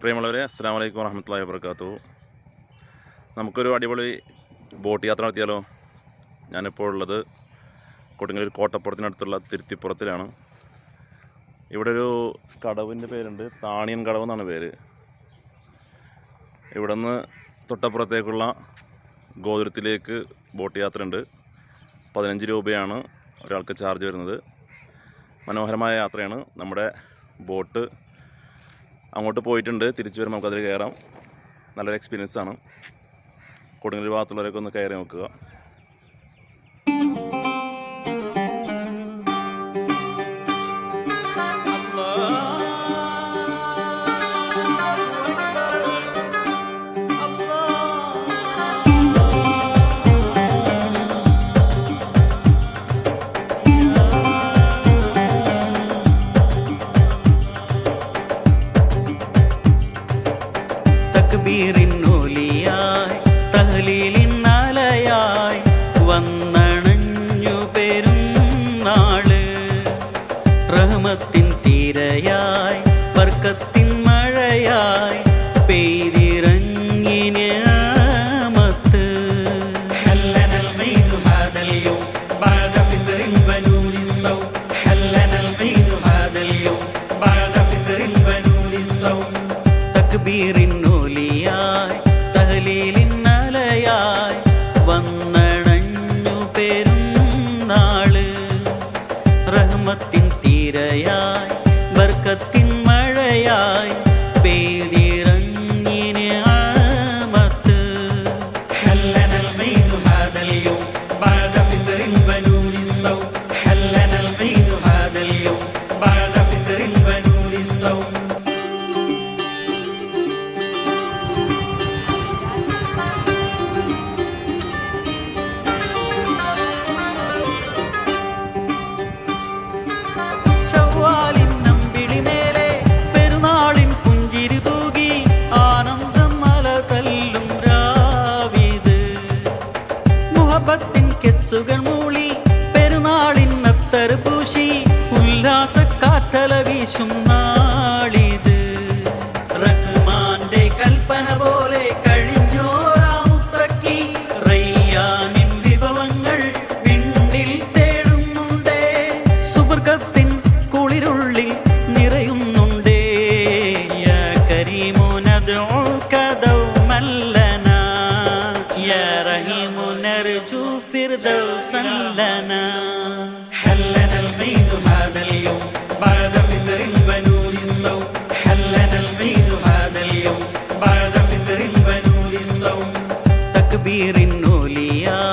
പ്രിയമുള്ളവരെ അസ്സാം വലൈക്കും വറഹമത്തല്ലാ വാബർക്കാത്തു നമുക്കൊരു അടിപൊളി ബോട്ട് യാത്ര നടത്തിയാലോ? ഞാനിപ്പോൾ ഉള്ളത് കൊടുങ്ങല്ലൂർ കോട്ടപ്പുറത്തിനടുത്തുള്ള തിരുത്തിപ്പുറത്തിലാണ്. ഇവിടെ ഒരു കടവിന്റെ പേരുണ്ട് താണിയൻ കടവ് എന്നാണ് പേര്. ഇവിടെ നിന്ന് തൊട്ടപ്പുറത്തേക്കുള്ള ഗോതുരത്തിലേക്ക് ബോട്ട് യാത്ര ഉണ്ട് പതിനഞ്ച് രൂപയാണ് ഒരാൾക്ക് ചാർജ് വരുന്നത്. മനോഹരമായ യാത്രയാണ്. നമ്മുടെ ബോട്ട് അങ്ങോട്ട് പോയിട്ടുണ്ട്. തിരിച്ചു വരുമ്പോൾ നമുക്കതിൽ കയറാം നല്ലൊരു എക്സ്പീരിയൻസ് ആണ്. കൊടുങ്ങല്ലൂർ ഭാഗത്തുള്ളവരൊക്കെ ഒന്ന് കയറി നോക്കുക. പെരുന്നാൾ റഹമത്തിൻ തീരയായി വർക്കത്തിൻ മഴയായി പെയ്തിറങ്ങിന മത്ത് റഹ്മത്തിൻ കെസ്സുകൾ മൂളി പെരുന്നാളിൻ പൂശി ഉല്ലാസക്കാറ്റല വീശും فردوسا لنا. حلنا العيد هذا اليوم بعد فتر بنور الصوم. حلنا العيد هذا اليوم بعد فتر بنور الصوم. تكبير النوليات